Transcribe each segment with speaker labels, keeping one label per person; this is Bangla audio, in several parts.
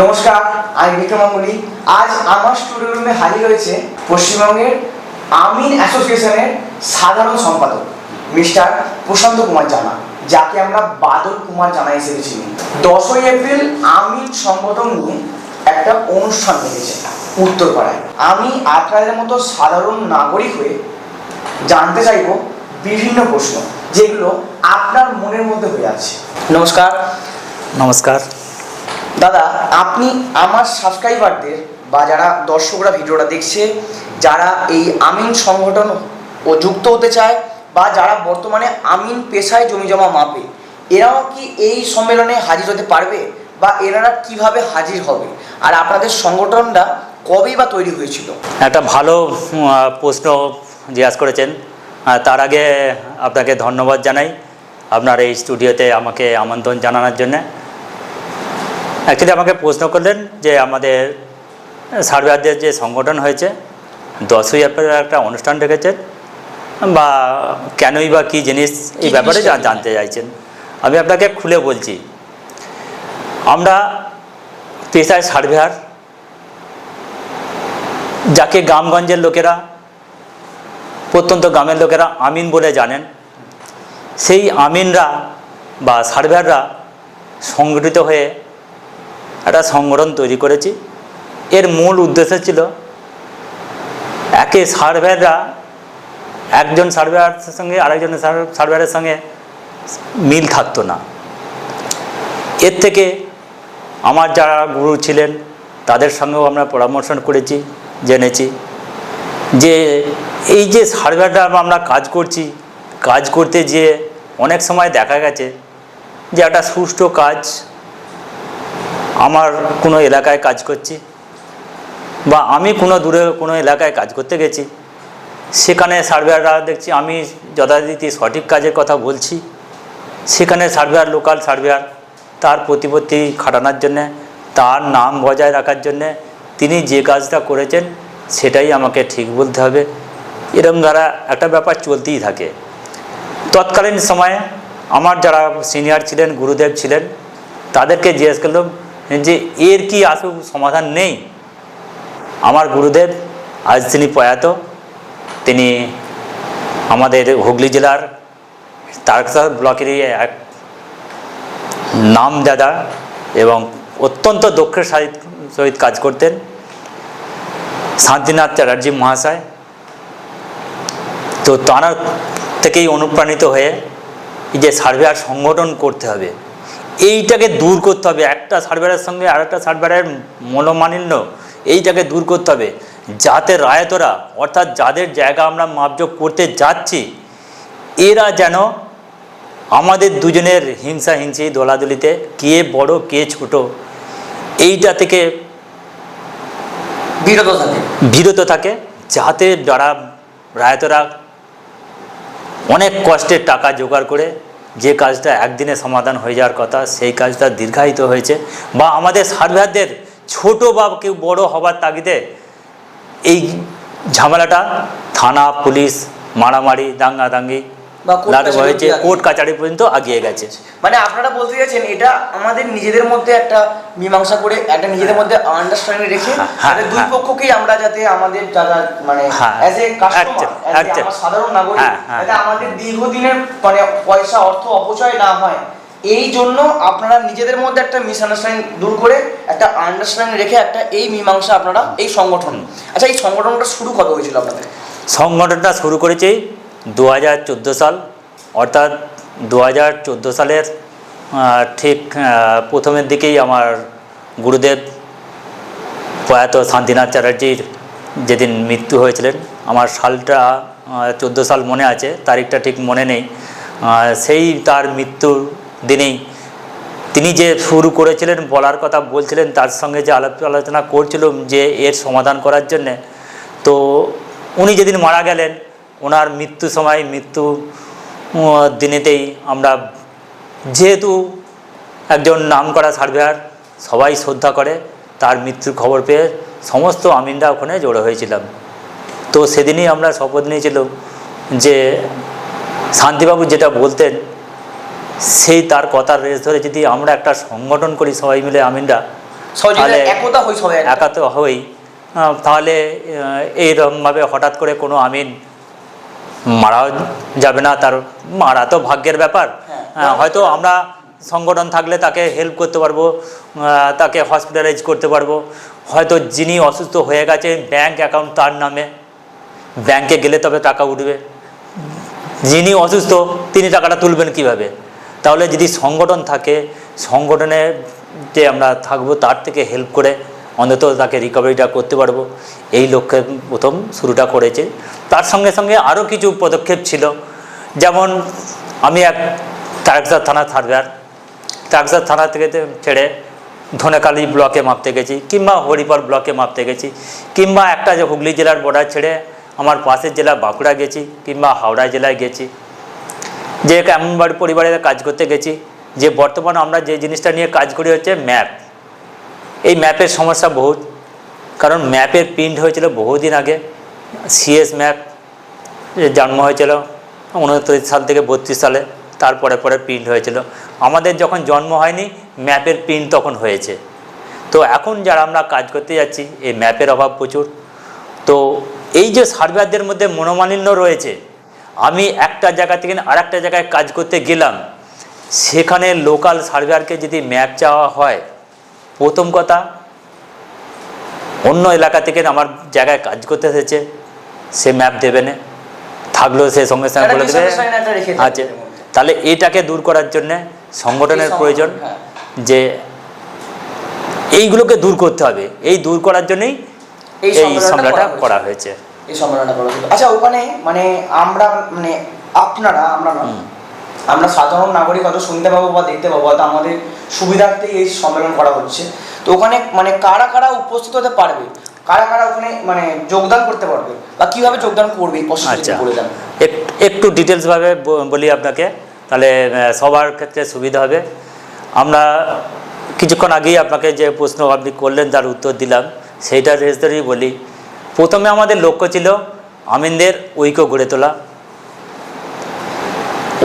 Speaker 1: নমস্কার আমি বিক্রমাঙ্গুলি আজ আমার স্টুডিও রুমে হাজির হয়েছে পশ্চিমবঙ্গের আমিন অ্যাসোসিয়েশনের সাধারণ সম্পাদক মিস্টার প্রশান্ত কুমার জানা যাকে আমরা বাদল কুমার জানা হিসেবে চিনি। দশই এপ্রিল আমিন সংগঠন নিয়ে একটা অনুষ্ঠান রেখেছে উত্তরপাড়ায়। আমি আপনাদের মতো সাধারণ নাগরিক হয়ে জানতে চাইব বিভিন্ন প্রশ্ন যেগুলো আপনার মনের মধ্যে হয়ে আছে। নমস্কার।
Speaker 2: নমস্কার।
Speaker 1: দাদা, আপনি আমার সাবস্ক্রাইবারদের বা যারা দর্শকরা ভিডিওটা দেখছে, যারা এই আমিন সংগঠন ও যুক্ত হতে চায় বা যারা বর্তমানে আমিন পেশায় জমি জমা মাপে, এরাও কি এই সম্মেলনে হাজির হতে পারবে বা এনারা কীভাবে হাজির হবে? আর আপনাদের সংগঠনটা কবেই বা তৈরি হয়েছিল?
Speaker 2: একটা ভালো প্রশ্ন জিজ্ঞাসা করেছেন। তার আগে আপনাকে ধন্যবাদ জানাই আপনার এই স্টুডিওতে আমাকে আমন্ত্রণ জানানোর জন্যে। অ্যাকচুয়ালি আমাকে প্রশ্ন করলেন যে আমাদের সার্ভেয়ারদের যে সংগঠন হয়েছে দশই এপ্রিল একটা অনুষ্ঠান রেখেছেন বা কেনই বা কী জিনিস এই ব্যাপারে জানতে চাইছেন। আমি আপনাকে খুলে বলছি আমরা পেশায় সার্ভেয়ার যাকে গ্রামগঞ্জের লোকেরা প্রত্যন্ত গ্রামের লোকেরা আমিন বলে জানেন সেই আমিনরা বা সার্ভেয়াররা সংগঠিত হয়ে একটা সংগঠন তৈরি করেছি। এর মূল উদ্দেশ্য ছিল একে সার্ভেয়াররা একজন সার্ভেয়ারের সঙ্গে আরেকজন সার্ভেয়ারের সঙ্গে মিল থাকতো না। এর থেকে আমার যারা গুরু ছিলেন, তাদের সঙ্গেও আমরা পরামর্শ করেছি, জেনেছি যে এই যে সার্ভেটা আমরা কাজ করছি, কাজ করতে গিয়ে অনেক সময় দেখা গেছে যে একটা সুষ্ঠু কাজ আমার কোনো এলাকায় কাজ করছি বা আমি কোনো দূরে কোনো এলাকায় কাজ করতে গেছি। সেখানে সার্ভেয়াররা দেখছি আমি যথারীতি সঠিক কাজের কথা বলছি। সেখানে সার্ভেয়ার, লোকাল সার্ভেয়ার, তার প্রতিপত্তি খাটানোর জন্যে, তার নাম বজায় রাখার জন্যে তিনি যে কাজটা করেছেন সেটাই আমাকে ঠিক বলতে হবে। এরকম দ্বারা একটা ব্যাপার চলতেই থাকে। তৎকালীন সময়ে আমার যারা সিনিয়র ছিলেন, গুরুদেব ছিলেন, তাদেরকে জিজ্ঞেস করলাম যে এর কি আসল সমাধান নেই? আমার গুরুদেব, আজ তিনি প্রয়াত, তিনি আমাদের হুগলি জেলার তারকসা ব্লকেরই এক নামদাদা এবং অত্যন্ত দক্ষের সহিত সহিত কাজ করতেন, শান্তিনাথ চ্যাটার্জি মহাশয়। তো তারা থেকেই অনুপ্রাণিত হয়ে যে আর সংগঠন করতে হবে এইটাকে দূর করতে হবে। একটা সার্ভেয়ারের সঙ্গে আরেকটা সার্ভারের মনোমালিন্য এইটাকে দূর করতে হবে। যাতে রায়তরা অর্থাৎ যাদের জায়গা আমরা মাপযোগ করতে যাচ্ছি এরা যেন আমাদের দুজনের হিংসা হিংসি দোলাদুলিতে কে বড় কে ছোট এইটা থেকে
Speaker 1: বিরত থাকে।
Speaker 2: বিরত থাকে যাতে যারা রায়তরা অনেক কষ্টের টাকা জোগাড় করে যে কাজটা একদিনে সমাধান হয়ে যাওয়ার কথা, সেই কাজটা দীর্ঘায়িত হয়েছে। বা আমাদের সার্ভারদের ছোট বা কেউ বড়ো হবার তাগিদে এই ঝামেলাটা থানা, পুলিশ, মারামারি, দাঙ্গাদাঙ্গি
Speaker 1: বা কোর্ট
Speaker 2: লাট হয়েছে কোর্ট কাচারি পর্যন্ত আগিয়ে গেছে।
Speaker 1: মানে আপনারা বলতে চাইছেন এটা আমাদের নিজেদের মধ্যে একটা মীমাংসা করে একটা নিজেদের মধ্যে আন্ডারস্ট্যান্ডিং রেখে
Speaker 2: হ্যাঁ, হ্যাঁ,
Speaker 1: দুই
Speaker 2: হ্যাঁ।
Speaker 1: পক্ষকেই আমরা যাতে আমাদের যারা মানে
Speaker 2: হ্যাঁ,
Speaker 1: অ্যাজ এ কাস্টমার। সাধারণ নাগরিক
Speaker 2: হ্যাঁ, হ্যাঁ,
Speaker 1: যাতে আমাদের দীর্ঘদিনের মানে পয়সা অর্থ অপচয় না হয় এই জন্য আপনারা নিজেদের মধ্যে একটা মিসআন্ডারস্ট্যান্ডিং দূর করে একটা আন্ডারস্ট্যান্ডিং রেখে একটা এই মীমাংসা আপনারা এই সংগঠন। আচ্ছা এই সংগঠনটা শুরু কবে হয়েছিল আপনাদের?
Speaker 2: সংগঠনটা শুরু করেছি দু হাজার চোদ্দ সাল, অর্থাৎ দু হাজার চোদ্দ সালের ঠিক প্রথমের দিকেই আমার গুরুদেব প্রয়াত শান্তিনাথ চ্যাটার্জির যেদিন মৃত্যু হয়েছিলেন, আমার সালটা চোদ্দ সাল মনে আছে, তারিখটা ঠিক মনে নেই সেই তার মৃত্যুর দিনেই তিনি যে শুরু করেছিলেন, বলার কথা বলছিলেন, তার সঙ্গে যে আলাপ আলোচনা করছিলাম যে এর সমাধান করার জন্যে, তো উনি যেদিন মারা গেলেন ওনার মৃত্যু সময় মৃত্যু দিনেতেই আমরা যেহেতু একজন নামকরা সার্ভেয়ার সবাই শ্রদ্ধা করে তার মৃত্যুর খবর পেয়ে সমস্ত আমিনরা ওখানে জড়ো হয়েছিলাম। তো সেদিনই আমরা শপথ নিয়েছিলাম যে শান্তিবাবু যেটা বলতেন সেই তার কথার রেস ধরে যদি আমরা একটা সংগঠন করি সবাই মিলে আমিনরা তাহলে-
Speaker 1: একতা হই সবাই এক-
Speaker 2: হই তাহলে এইরকমভাবে হঠাৎ করে কোনো আমিন মারাও যাবে না তার মারা তো ভাগ্যের ব্যাপার।
Speaker 1: হ্যাঁ।
Speaker 2: হয়তো আমরা সংগঠন থাকলে তাকে হেল্প করতে পারব তাকে হসপিটালাইজ করতে পারব। হয়তো যিনি অসুস্থ হয়ে গেছে ব্যাংক অ্যাকাউন্ট তার নামে। ব্যাংকে গেলে তবে টাকা উঠবে। যিনি অসুস্থ তিনি টাকাটা তুলবেন কীভাবে? তাহলে যদি সংগঠন থাকে সংগঠনে যে আমরা থাকব তার থেকে হেল্প করে অন্তত তাকে রিকভারিটা করতে পারব। এই লক্ষ্যে প্রথম শুরুটা করেছে। তার সঙ্গে সঙ্গে আরও কিছু পদক্ষেপ ছিল। যেমন আমি এক তারকসার থানা সার্ভেয়ার তারকসার থানা থেকে ছেড়ে ধনেকালী ব্লকে মাপতে গেছি কিংবা হরিপাল ব্লকে মাপতে গেছি কিংবা একটা যে হুগলি জেলার বর্ডার ছেড়ে আমার পাশের জেলা বাঁকুড়া গেছি কিংবা হাওড়া জেলায় গেছি। যে এমন বাড়ি পরিবারে কাজ করতে গেছি। যে বর্তমান আমরা যে জিনিসটা নিয়ে কাজ করি হচ্ছে ম্যাপ এই ম্যাপের সমস্যা বহুত। কারণ ম্যাপের প্রিন্ট হয়েছিল বহুদিন আগে। সিএস ম্যাপ জন্ম হয়েছিল উনত্রিশ সাল থেকে বত্রিশ সালে তারপরে পরে প্রিন্ট হয়েছিল। আমাদের যখন জন্ম হয়নি, ম্যাপের প্রিন্ট তখন হয়েছে। তো এখন যারা আমরা কাজ করতে যাচ্ছি, এই ম্যাপের অভাব প্রচুর। তো এই যে সার্ভেয়ারদের মধ্যে মনোমালিন্য রয়েছে, আমি একটা জায়গা থেকে আরেকটা জায়গায় কাজ করতে গেলাম, সেখানে লোকাল সার্ভেয়ারকে যদি ম্যাপ চাওয়া হয় প্রথম কথা অন্য এলাকা থেকে আমার জায়গায় কাজ করতে এসেছে সে ম্যাপ দেবে না থাকলেও সে সঙ্গে সঙ্গে বলে দেবে আছে তাহলে এটাকে দূর করার জন্যে সংগঠনের প্রয়োজন
Speaker 1: হ্যাঁ।
Speaker 2: যে এইগুলোকে দূর করতে হবে এই দূর করার জন্যই
Speaker 1: এই সম্মেলনটা করা
Speaker 2: হয়েছে
Speaker 1: এই সম্মেলনটা করা হলো। আচ্ছা ওখানে মানে আমরা মানে আপনারা আমরা। আমরা সাধারণ নাগরিক হয়তো শুনতে পাবো বা দেখতে পাবো হয়তো আমাদের সুবিধার্থেই এই সম্মেলন করা হচ্ছে। তো ওখানে মানে কারা কারা উপস্থিত হতে পারবে? কারা কারা ওখানে মানে যোগদান করতে পারবে? বা কীভাবে যোগদান করবে?
Speaker 2: আচ্ছা। একটু ডিটেলসভাবে বলি আপনাকে। তাহলে সবার ক্ষেত্রে সুবিধা হবে। আমরা কিছুক্ষণ আগেই আপনাকে যে প্রশ্ন আপনি করলেন তার উত্তর দিলাম। সেইটা রেস ধরেই বলি। প্রথমে আমাদের লক্ষ্য ছিল আমিনদের ঐক্য গড়ে তোলা।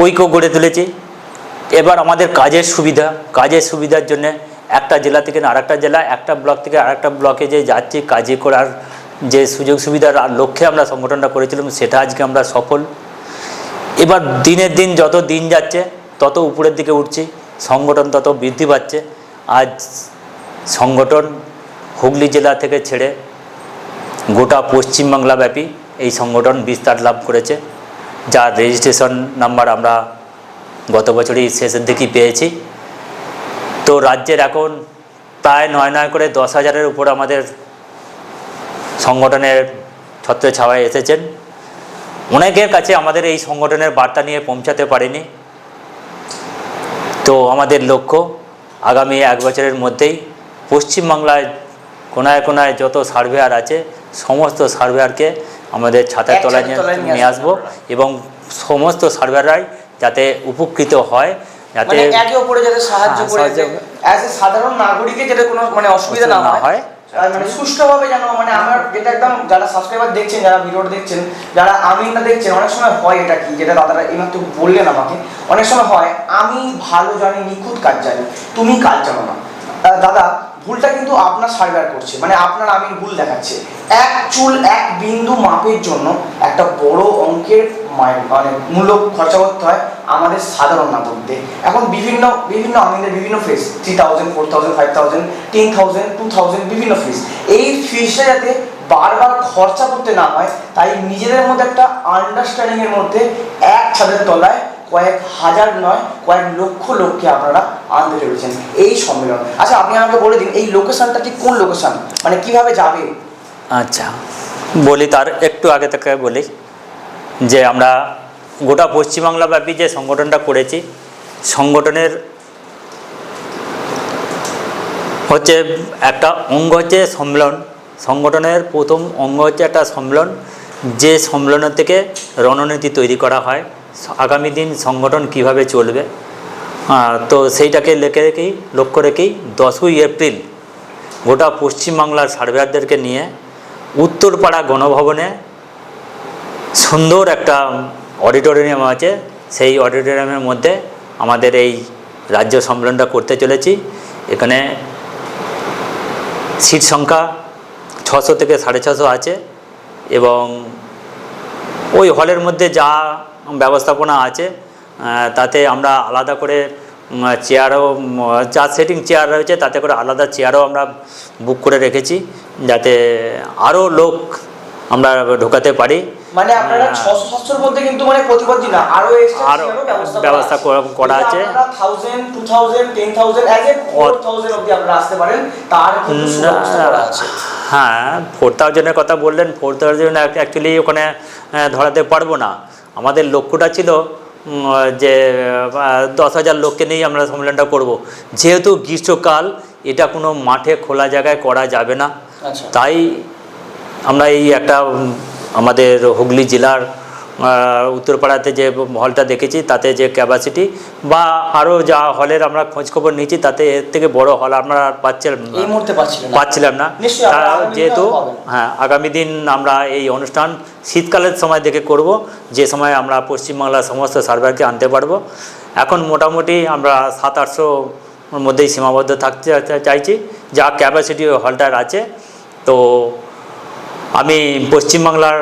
Speaker 2: ঐক্য গড়ে তুলেছি। এবার আমাদের কাজের সুবিধা, কাজের সুবিধার জন্য একটা জেলা থেকে আরেকটা জেলা, একটা ব্লক থেকে আরেকটা ব্লকে যে যাচ্ছি, কাজে করার যে সুযোগ সুবিধার লক্ষ্যে আমরা সংগঠনটা করেছিলাম, সেটা আজকে আমরা সফল। এবার দিনের দিন যত দিন যাচ্ছে, তত উপরের দিকে উঠছি, সংগঠন তত বৃদ্ধি পাচ্ছে। আজ সংগঠন হুগলি জেলা থেকে ছেড়ে গোটা পশ্চিমবাংলা ব্যাপী এই সংগঠন বিস্তার লাভ করেছে। যার রেজিস্ট্রেশন নাম্বার আমরা গত বছরই শেষের দিকেই পেয়েছি। তো রাজ্যের এখন প্রায় নয় নয় করে দশ হাজারের উপর আমাদের সংগঠনের ছত্র ছাওয়ায় এসেছেন। অনেকের কাছে আমাদের এই সংগঠনের বার্তা নিয়ে পৌঁছাতে পারিনি। তো আমাদের লক্ষ্য আগামী এক বছরের মধ্যেই পশ্চিমবাংলায় কোনায় কোনায় যত সার্ভেয়ার আছে, সমস্ত সার্ভেয়ারকে আমাদের ছাতার তলায় নিয়ে
Speaker 1: আসব
Speaker 2: এবং সমস্ত সার্ভাররাই যাতে উপকৃত হয় যাতে
Speaker 1: মানে একে অপরে যাতে সাহায্য
Speaker 2: হ্যাঁ,
Speaker 1: করে অ্যাজ এ সাধারণ নাগরিকের যাতে কোনো মানে অসুবিধা না হয় মানে সুষ্ঠুভাবে যেন মানে আমার যেটা একদম যারা সাবস্ক্রাইবার দেখছেন যারা ভিডিওটা দেখছেন যারা আমি না দেখছেন অনেক সময় হয় এটা কি যেটা দাদারা এইমাত্র বললেন আমাকে অনেক সময় হয় আমি ভালো জানি নিখুঁত কাজ জানি তুমি কাজ জানো না। দাদা ভুলটা কিন্তু আপনার সার্ভার করছে। মানে আপনার আমি ভুল দেখাচ্ছে। এক চুল, এক বিন্দু মাপের জন্য একটা বড় অঙ্কের মানে মূল্য খরচা করতে হয় আমাদের সাধারণ নাগরিকদের এখন বিভিন্ন বিভিন্ন আমাদের বিভিন্ন fees three thousand four thousand five thousand ten thousand two thousand বিভিন্ন ফিস এই ফিসটা যাতে বারবার খরচা করতে না হয়, তাই নিজেদের মধ্যে একটা আন্ডারস্ট্যান্ডিং এর মধ্যে এক ছাদের তলায় কয়েক হাজার নয়, কয়েক লক্ষ লোককে আপনারা আনতে চলেছেন এই সম্মেলন। আচ্ছা আপনি আমাকে বলে দিন, এই লোকেশনটা ঠিক কোন লোকেশন মানে কীভাবে যাবে?
Speaker 2: আচ্ছা বলি তার একটু আগে থেকে বলি যে আমরা গোটা পশ্চিমবাংলা ব্যাপী যে সংগঠনটা করেছি, সংগঠনের হচ্ছে একটা অঙ্গ হচ্ছে সম্মেলন। সংগঠনের প্রথম অঙ্গ হচ্ছে একটা সম্মেলন, যে সম্মেলনের থেকে রণনীতি তৈরি করা হয়। আগামী দিন সংগঠন কীভাবে চলবে? তো সেইটাকে লেখে রেখেই, লক্ষ্য রেখেই দশই এপ্রিল গোটা পশ্চিমবাংলার সার্ভেয়ারদেরকে নিয়ে উত্তরপাড়া গণভবনে সুন্দর একটা অডিটোরিয়াম আছে। সেই অডিটোরিয়ামের মধ্যে আমাদের এই রাজ্য সম্মেলনটা করতে চলেছি। এখানে সিট সংখ্যা ছশো থেকে সাড়ে ছশো আছে এবং ওই হলের মধ্যে যা ব্যবস্থাপনা আছে তাতে আমরা আলাদা করে চেয়ারও যা সেটিং চেয়ার রয়েছে তাতে করে আলাদা চেয়ারও আমরা বুক করে রেখেছি যাতে আরও লোক আমরা ঢোকাতে পারি।
Speaker 1: মানে আপনারা মধ্যে কিন্তু মানে প্রতিবাদী না আরও
Speaker 2: আরও ব্যবস্থা আছে।
Speaker 1: এ আপনারা আসতে পারেন তার করা আছে।
Speaker 2: হ্যাঁ ফোর থাউজেন্ডের কথা বললেন ফোর থাউজেন্ড অ্যাকচুয়ালি ওখানে ধরাতে পারব না। আমাদের লক্ষ্যটা ছিল যে দশ হাজার লোককে নিয়েই আমরা সম্মেলনটা করব। যেহেতু গ্রীষ্মকাল এটা কোনো মাঠে খোলা জায়গায় করা যাবে না।
Speaker 1: আচ্ছা।
Speaker 2: তাই আমরা এই একটা আমাদের হুগলি জেলার উত্তরপাড়াতে যে হলটা দেখেছি তাতে যে ক্যাপাসিটি বা আরও যা হলের আমরা খোঁজখবর নিয়েছি তাতে এর থেকে বড় হল আমরা পাচ্ছিলাম পাচ্ছিলাম না। যেহেতু হ্যাঁ আগামী দিন আমরা এই অনুষ্ঠান শীতকালের সময় দেখে করব যে সময় আমরা পশ্চিমবাংলার সমস্ত সার্ভারকে আনতে পারব। এখন মোটামুটি আমরা সাত আটশো মধ্যেই সীমাবদ্ধ থাকতে চাইছি যা ক্যাপাসিটি হলটার আছে। তো আমি পশ্চিমবাংলার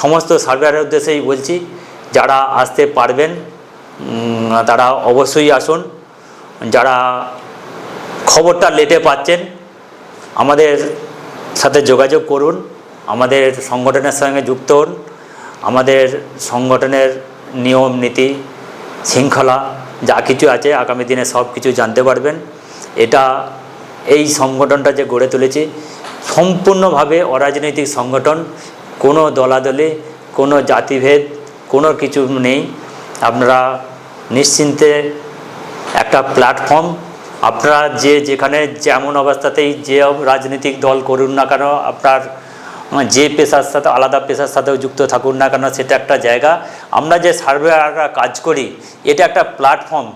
Speaker 2: সমস্ত সার্ভারের উদ্দেশ্যেই বলছি, যারা আসতে পারবেন তারা অবশ্যই আসুন। যারা খবরটা লেটে পাচ্ছেন, আমাদের সাথে যোগাযোগ করুন, আমাদের সংগঠনের সঙ্গে যুক্ত হন, আমাদের সংগঠনের নিয়ম, নীতি, শৃঙ্খলা, যা কিছু আছে, আগামী দিনে সব কিছু জানতে পারবেন। এটা, এই সংগঠনটা যে গড়ে তুলেছি, সম্পূর্ণভাবে অরাজনৈতিক সংগঠন কোনো দলাদলি, কোনো জাতিভেদ, কোনো কিছু নেই। আপনারা নিশ্চিন্তে একটা প্ল্যাটফর্ম আপনারা যে যেখানে যেমন অবস্থাতেই যে রাজনৈতিক দল করুন না কেন, আপনার যে পেশার সাথে, আলাদা পেশার সাথেও যুক্ত থাকুন না কেন, সেটা একটা জায়গা। আমরা যে সার্ভেয়াররা কাজ করি, এটা একটা প্ল্যাটফর্ম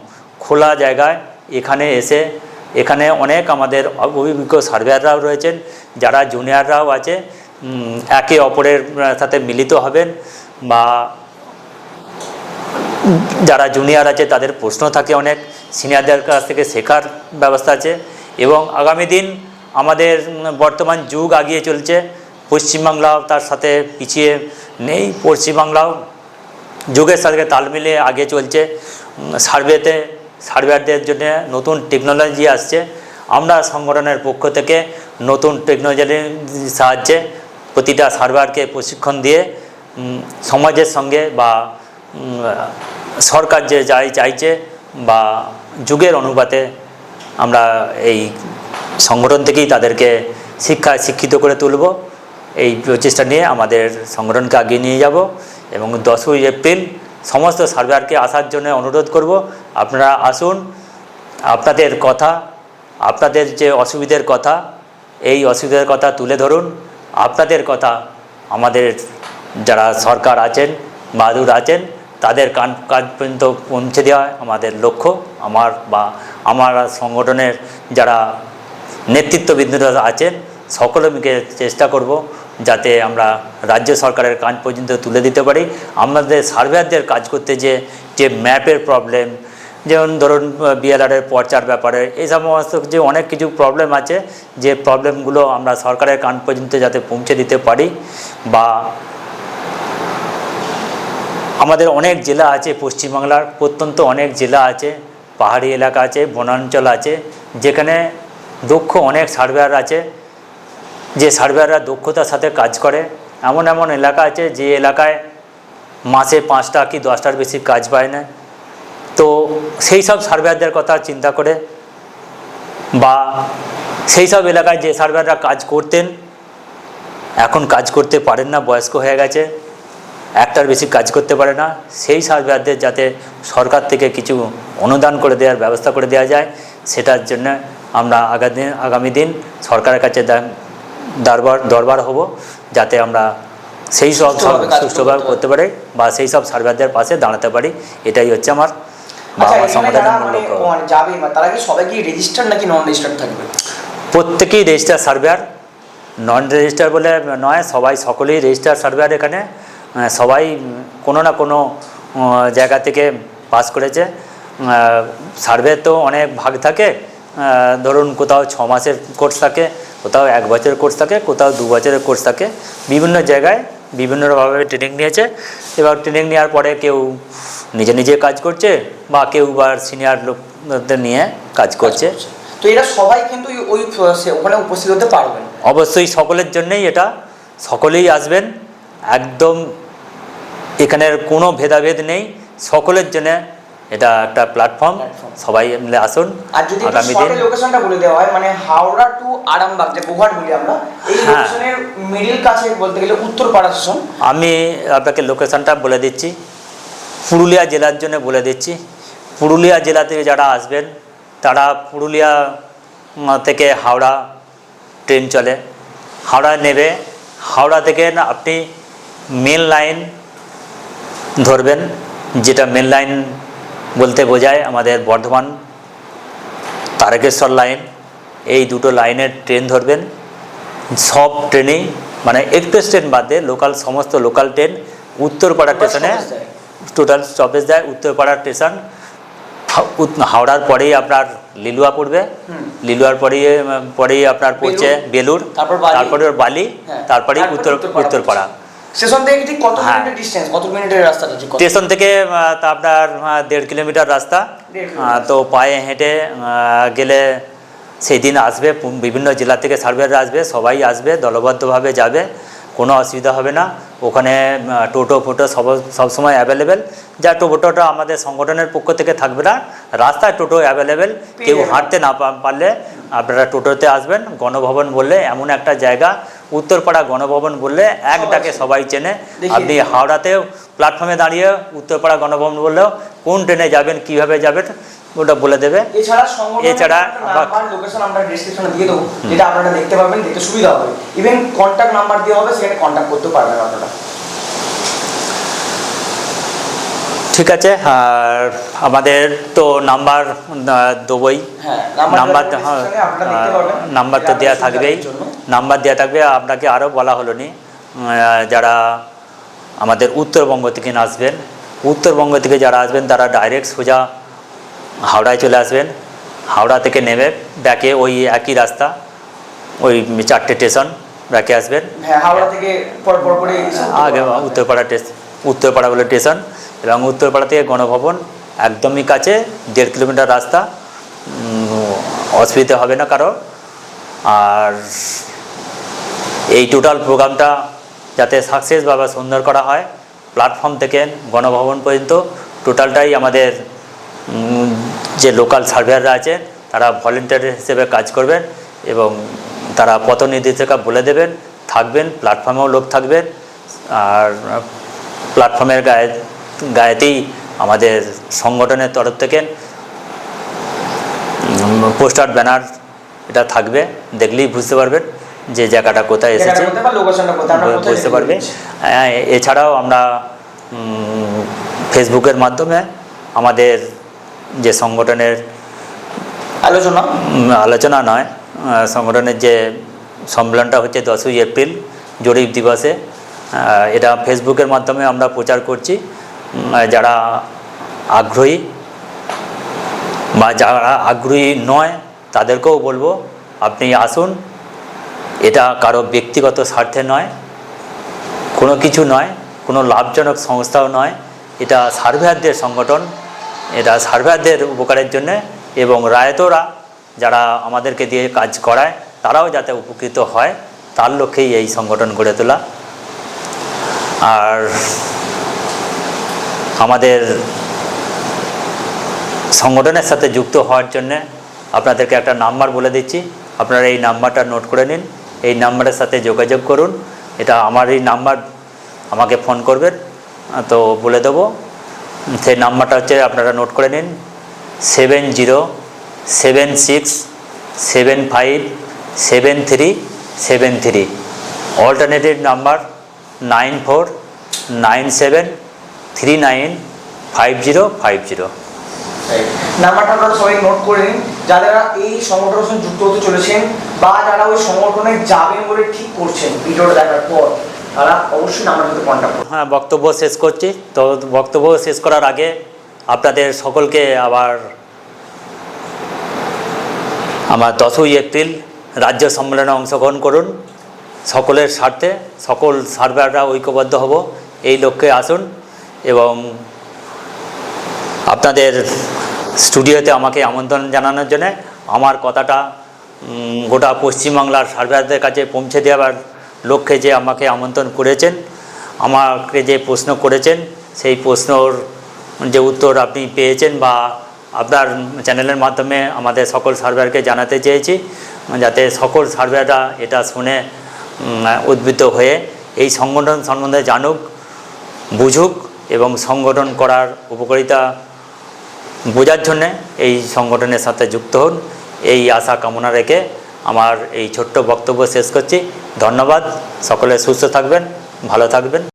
Speaker 2: খোলা জায়গায় এখানে এসে, এখানে অনেক আমাদের অভিজ্ঞ সার্ভেয়াররাও রয়েছেন, যারা জুনিয়ররাও আছে। একে অপরের সাথে মিলিত হবেন বা যারা জুনিয়র আছে তাদের প্রশ্ন থাকে অনেক সিনিয়রদের কাছ থেকে শেখার ব্যবস্থা আছে এবং আগামী দিন আমাদের বর্তমান যুগ আগিয়ে চলছে। পশ্চিমবাংলাও তার সাথে পিছিয়ে নেই, পশ্চিমবাংলাও যুগের সাথে তাল মিলিয়ে আগে চলছে। সার্ভেতে সার্ভেয়ারদের জন্য নতুন টেকনোলজি আসছে। আমরা সংগঠনের পক্ষ থেকে নতুন টেকনোলজির সাহায্যে প্রতিটা সার্ভারকে প্রশিক্ষণ দিয়ে সমাজের সঙ্গে বা সরকার যে যাই চাইছে বা যুগের অনুপাতে আমরা এই সংগঠন থেকেই তাদেরকে শিক্ষায় শিক্ষিত করে তুলব। এই প্রচেষ্টা নিয়ে আমাদের সংগঠনকে আগিয়ে নিয়ে যাব এবং দশই এপ্রিল সমস্ত সার্ভারকে আসার জন্য অনুরোধ করব। আপনারা আসুন, আপনাদের কথা, আপনাদের যে অসুবিধের কথা, এই অসুবিধার কথা তুলে ধরুন। আপনাদের কথা আমাদের যারা সরকার আছেন, বাহাদুর আছেন, তাদের কান কাজ পর্যন্ত পৌঁছে দেওয়া আমাদের লক্ষ্য। আমার বা আমার সংগঠনের যারা নেতৃত্ববৃন্দরা আছেন, সকলে মিলে চেষ্টা করব যাতে আমরা রাজ্য সরকারের কাজ পর্যন্ত তুলে দিতে পারি। আমাদের সার্ভেয়ারদের কাজ করতে যে যে ম্যাপের প্রবলেম যেমন ধরুন বিএলআরের পর্চার ব্যাপারে, এই সমস্ত যে অনেক কিছু প্রবলেম আছে, যে প্রবলেমগুলো আমরা সরকারের কান পর্যন্ত যাতে পৌঁছে দিতে পারি বা আমাদের অনেক জেলা আছে পশ্চিমবাংলার, প্রত্যন্ত অনেক জেলা আছে, পাহাড়ি এলাকা আছে, বনাঞ্চল আছে, যেখানে দক্ষ অনেক সার্ভেয়ার আছে, যে সার্ভেয়াররা দক্ষতার সাথে কাজ করে। এমন এমন এলাকা আছে যে এলাকায় মাসে পাঁচটা কি দশটার বেশি কাজ পায় না। তো সেই সব সার্ভেয়ারদের কথা চিন্তা করে বা সেই সব এলাকায় যে সার্ভেয়াররা কাজ করতেন এখন কাজ করতে পারেন না বয়স্ক হয়ে গেছে একটার বেশি কাজ করতে পারে না সেই সার্ভেয়ারদের যাতে সরকার থেকে কিছু অনুদান করে দেওয়ার ব্যবস্থা করে দেওয়া যায় সেটার জন্য আমরা আগামী দিন আগামী দিন সরকারের কাছে দরবার দরবার হব যাতে আমরা সেই সব
Speaker 1: সুষ্ঠুভাবে করতে
Speaker 2: করতে পারি বা সেই সব সার্ভেয়ারদের পাশে দাঁড়াতে পারি এটাই হচ্ছে আমার
Speaker 1: আচ্ছা মানে মানে যাবে তারা কি সবাই কি রেজিস্টার নাকি নন রেজিস্টার থাকবে?
Speaker 2: প্রত্যেকেই রেজিস্টার সার্ভেয়ার নন রেজিস্টার বলে নয় সবাই সকলেই রেজিস্টার সার্ভেয়ার এখানে। সবাই কোনো না কোনো জায়গা থেকে পাস করেছে। সার্ভে তো অনেক ভাগ থাকে। ধরুন কোথাও ছ মাসের কোর্স থাকে কোথাও এক বছরের কোর্স থাকে কোথাও দু বছরের কোর্স থাকে। বিভিন্ন জায়গায় বিভিন্নভাবে ট্রেনিং নিয়েছে। এবার ট্রেনিং নেওয়ার পরে কেউ নিজে নিজে কাজ করছে বা কেউ বা সিনিয়র লোকদের নিয়ে কাজ করছে।
Speaker 1: তো এরা সবাই কিন্তু ওই- ওখানে উপস্থিত হতে পারবেন।
Speaker 2: অবশ্যই সকলের জন্যই এটা সকলেই আসবেন একদম এখানের কোনো ভেদাভেদ নেই সকলের জন্য এটা একটা প্ল্যাটফর্ম সবাই মিলে আসুন
Speaker 1: আর যদি
Speaker 2: আগামী দিন।
Speaker 1: লোকেশনটা বলে দেওয়া হয় মানে হাওড়া টু আরামবাগ যে গোঘাট বলি আমরা এই
Speaker 2: হ্যাঁ।
Speaker 1: লোকেশনের মিডিল কাছে বলতে গেলে উত্তরপাড়া স্টেশন
Speaker 2: আমি আপনাকে লোকেশনটা বলে দিচ্ছি। পুরুলিয়া জেলার জন্য বলে দিচ্ছি। পুরুলিয়া জেলা থেকে যারা আসবেন, তারা পুরুলিয়া থেকে হাওড়া ট্রেন চলে। হাওড়া নেবে। হাওড়া থেকে আপনি মেন লাইন ধরবেন, যেটা মেন লাইন বলতে বোঝায় আমাদের বর্ধমান, তারকেশ্বর লাইন এই দুটো লাইনের ট্রেন ধরবেন। সব ট্রেনেই মানে এক্সপ্রেস ট্রেন বাদ লোকাল সমস্ত লোকাল ট্রেন উত্তরপাড়া স্টেশনে। টোটাল স্টপেজ দেয় উত্তরপাড়া স্টেশন হাওড়ার পরেই আপনার লিলুয়া পড়বে। লিলুয়ার পরেই পরেই আপনার পড়ছে বেলুর
Speaker 1: তারপর বালি।
Speaker 2: তারপরে
Speaker 1: হ্যাঁ,
Speaker 2: তারপরেই উত্তর উত্তরপাড়া।
Speaker 1: স্টেশন থেকে ঠিক কত
Speaker 2: হ্যাঁ।
Speaker 1: মিনিটের ডিস্টেন্স কত মিনিটের রাস্তাটা ঠিক?
Speaker 2: স্টেশন থেকে তা আপনার দেড় কিলোমিটার রাস্তা। তো পায়ে হেঁটে গেলে সেই দিন আসবে বিভিন্ন জেলা থেকে সার্ভেয়াররা আসবে সবাই আসবে দলবদ্ধভাবে যাবে। কোনো অসুবিধা হবে না। ওখানে টোটো ফোটো সব সবসময় অ্যাভেলেবেল যা টোটোটা আমাদের সংগঠনের পক্ষ থেকে থাকবে না। রাস্তায় টোটো অ্যাভেলেবেল কেউ হাঁটতে না পারলে আপনারা টোটোতে আসবেন। গণভবন বললে এমন একটা জায়গা। উত্তরপাড়া গণভবন বললে এক ডাকে। সবাই চেনে। আপনি। হাওড়াতেও প্ল্যাটফর্মে দাঁড়িয়ে উত্তরপাড়া গণভবন বললেও কোন ট্রেনে যাবেন কীভাবে যাবেন ওটা বলে দেবে।
Speaker 1: এছাড়া সংগঠনের
Speaker 2: এছাড়া
Speaker 1: নাম্বার
Speaker 2: আবার-
Speaker 1: লোকেশন আমরা ডেসক্রিপশনে দিয়ে দেবো যেটা আপনারা দেখতে পাবেন দেখতে সুবিধা হবে। ইভেন কন্ট্যাক্ট নাম্বার দেওয়া হবে সেখানে কন্ট্যাক্ট করতে পারবেন আপনারা।
Speaker 2: ঠিক আছে আর আমাদের তো নাম্বার দেবই।
Speaker 1: হ্যাঁ
Speaker 2: নাম্বার হ্যাঁ,
Speaker 1: পারবেন।
Speaker 2: নাম্বার তো দেওয়া থাকবেই। নাম্বার দেওয়া থাকবে আপনাকে আরও বলা হলো নি যারা আমাদের উত্তরবঙ্গ থেকে আসবেন উত্তরবঙ্গ থেকে যারা আসবেন তারা ডাইরেক্ট সোজা হাওড়ায় চলে আসবেন। হাওড়া থেকে নেমে ব্যাকে ওই একই রাস্তা ওই চারটে স্টেশন ব্যাকে আসবেন।
Speaker 1: হ্যাঁ
Speaker 2: আগে উত্তরপাড়া স্টেশন উত্তরপাড়া বলে স্টেশন এবং উত্তরপাড়া থেকে গণভবন একদমই কাছে দেড় কিলোমিটার রাস্তা। অসুবিধা হবে না কারও। আর এই টোটাল প্রোগ্রামটা যাতে সাকসেস বা সুন্দর করা হয় প্ল্যাটফর্ম থেকে গণভবন পর্যন্ত টোটালটাই আমাদের যে লোকাল সার্ভেয়াররা আছে তারা ভলেন্টিয়ার হিসেবে কাজ করবেন এবং তারা পথ নির্দেশিকা বলে দেবেন থাকবেন প্ল্যাটফর্মেও লোক থাকবেন। আর প্ল্যাটফর্মের গায়ে গায়েতেই আমাদের সংগঠনের তরফ থেকে পোস্টার ব্যানার এটা থাকবে। দেখলেই বুঝতে পারবেন যে জায়গাটা কোথায় এসেছে। বুঝতে পারবে। হ্যাঁ, এছাড়াও আমরা ফেসবুকের মাধ্যমে আমাদের যে সংগঠনের
Speaker 1: আলোচনা
Speaker 2: আলোচনা নয় সংগঠনের যে সম্মেলনটা হচ্ছে দশই এপ্রিল, জরিপ দিবসে এটা ফেসবুকের মাধ্যমে আমরা প্রচার করছি। যারা আগ্রহী বা যারা আগ্রহী নয়, তাদেরকেও বলব, আপনি আসুন। এটা কারও ব্যক্তিগত স্বার্থে নয়, কোনো কিছু নয়, কোনো লাভজনক সংস্থাও নয়। এটা সার্ভেয়ারদের সংগঠন এটা সার্ভেয়ারদের উপকারের জন্য এবং রায়তরা যারা আমাদেরকে দিয়ে কাজ করায়, তারাও যাতে উপকৃত হয়, তার লক্ষ্যেই এই সংগঠন গড়ে তোলা। আর আমাদের সংগঠনের সাথে যুক্ত হওয়ার জন্য আপনাদেরকে একটা নাম্বার বলে দিচ্ছি। আপনারা এই নাম্বারটা নোট করে নিন। এই নাম্বারের সাথে যোগাযোগ করুন। এটা আমার এই নাম্বার, আমাকে ফোন করবেন। তো বলে দেবো। সেই নাম্বারটা হচ্ছে, আপনারা নোট করে নিন seven zero seven six seven five seven three seven three alternative number nine four nine seven three nine five zero five zero
Speaker 1: নাম্বারটা আপনারা সবাই নোট করে নিন, যারা এই সংগঠনের সঙ্গে যুক্ত হতে চলেছেন বা যারা ওই সংগঠনে যাবেন বলে ঠিক করছেন, ভিডিওটা দেখার পর। তারা অবশ্যই সাথে কন্ট্যাক্ট
Speaker 2: হ্যাঁ বক্তব্য শেষ করছি। তো বক্তব্য শেষ করার আগে আপনাদের সকলকে আবার আমার দশই এপ্রিল রাজ্য সম্মেলনে অংশগ্রহণ করুন। সকলের স্বার্থে সকল সার্ভাররা ঐক্যবদ্ধ হব, এই লক্ষ্যে আসুন এবং আপনাদের স্টুডিওতে আমাকে আমন্ত্রণ জানানোর জন্য আমার কথাটা গোটা পশ্চিমবাংলার সার্ভারদের কাছে পৌঁছে দেওয়ার লক্ষ্যে যে আমাকে আমন্ত্রণ করেছেন, আমাকে যে প্রশ্ন করেছেন, সেই প্রশ্নর যে উত্তর আপনি পেয়েছেন বা আপনার চ্যানেলের মাধ্যমে আমাদের সকল সার্ভারকে জানাতে চেয়েছি, যাতে সকল সার্ভাররা এটা শুনে উদ্বুদ্ধ হয়ে এই সংগঠন সম্বন্ধে জানুক, বুঝুক এবং সংগঠন করার উপকারিতা বোঝার জন্যে এই সংগঠনের সাথে যুক্ত হন। এই আশা কামনা রেখে আমার এই ছোট্ট বক্তব্য শেষ করছি। ধন্যবাদ। সকলে সুস্থ থাকবেন ভালো থাকবেন।